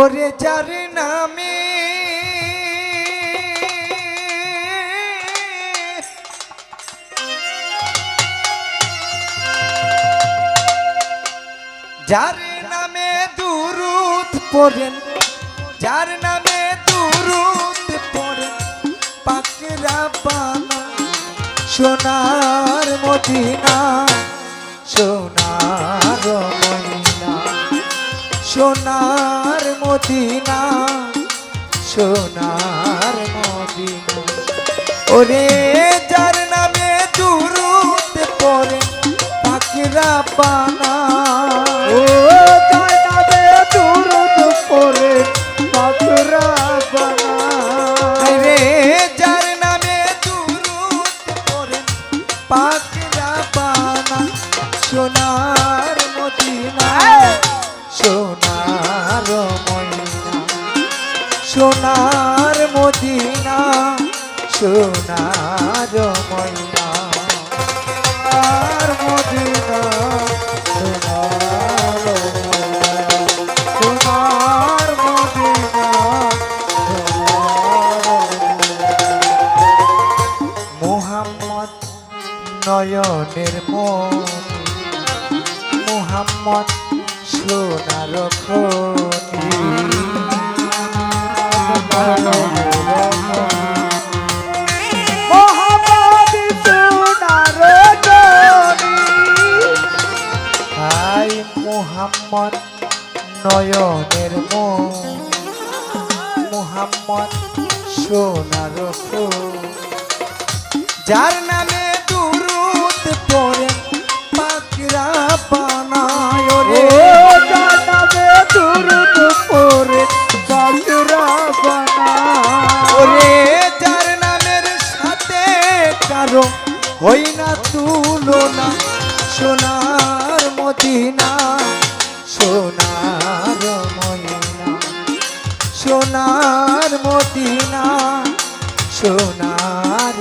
ওরে যার নামে যার নামে দুরুদ পড়েন, যার নামে দুরুদ পড়েন, পাকরা পানা সোনার মদিনা, সোনার সোনার মদিনা সোনার মদিনা। ওরে যার নামে দুরুদ পড়ে, পাখিরা পানা ও তাই নামে দুরুদ পরে পাকরা বানা রে যার নামে দুরুদ পড়ে, পাখিরা পানা সোনার মদিনা। সোনার মদিনা সোনার মদিনা সোনার মদিনা আর মদিনা নয়নের মনি মোহাম্মদ সোনার খনি হাই মোহাম্মদ নয়নের মন মোহাম্মদ। যার নামে কারও হই না তুলনা সোনার মদিনা সোনার মদিনা সোনার মদিনা সোনার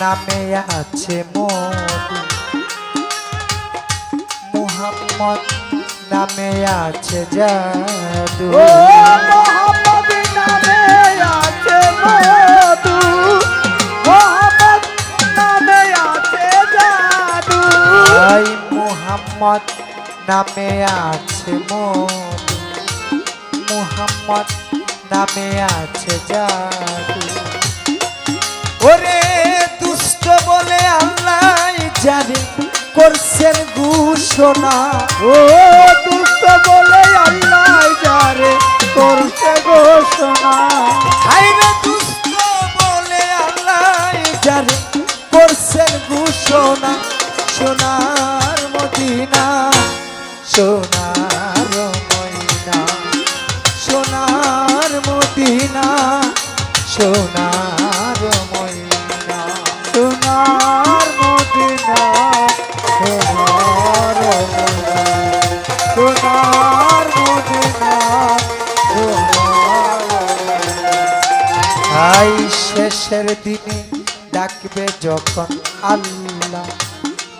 নামে আছে মধু। মুহাম্মদ নামে আছে জাদু। মোহাম্মদ নামে আছে মধু। মোহাম্মদ নামে আছে জাদু। মুহাম্মদ নামে আছে মধু। মুহাম্মদ নামে আছে জাদু। ওরে বলে আল্লাহ, জানে করছেন ঘোষণা। ও দুষ্ট বলে আল্লাহ যারে করছে ঘোষণা। বলে আল্লাহ, জানে করছেন ঘোষণা। সোনার মদিনা সোনার মদিনা সোনার মদিনা, সোনার হাই শেষের দিনে ডাকবে যখন আল্লাহ।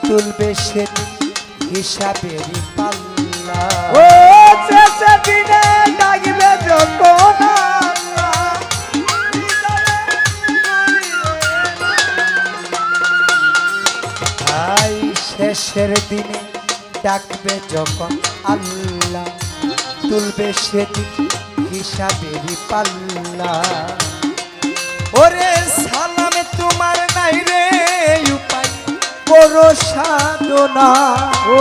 তুলবে সেদিন হিসাবেরই পাল্লা। ও শেষে দিনে ডাকবে যখন আল্লাহ শেষের দিনে ডাকবে যখন আল্লাহ। তুলবে সেদিন হিসাবেরই পাল্লা। ওরে সালাম তোমার নাই রে উপায়। করো সাধনা। ও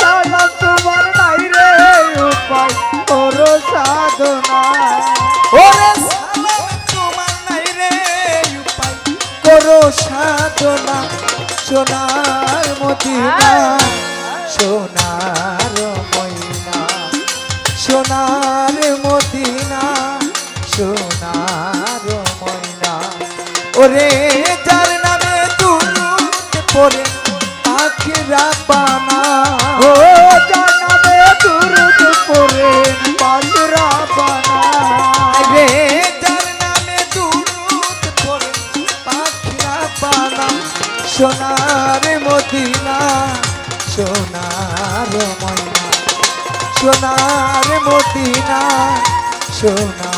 সালাম তোমার নাই রে উপায়। করো সাধনা। ওরে সালাম তোমার নাই রে উপায়। করো সাধনা। সোনার মদিনা, সোনার ময়না। সোনার মদিনা, সোনার ওরে যার নামে দুরুদ পড়ে আখিরা পানা ও জানাবে দুরুদ পরে বাজরা বানা রে যার নামে দুরুদ পড়ে পাখিরা পানা সোনার মদিনা সোনার ময়না সোনার মদিনা সোনার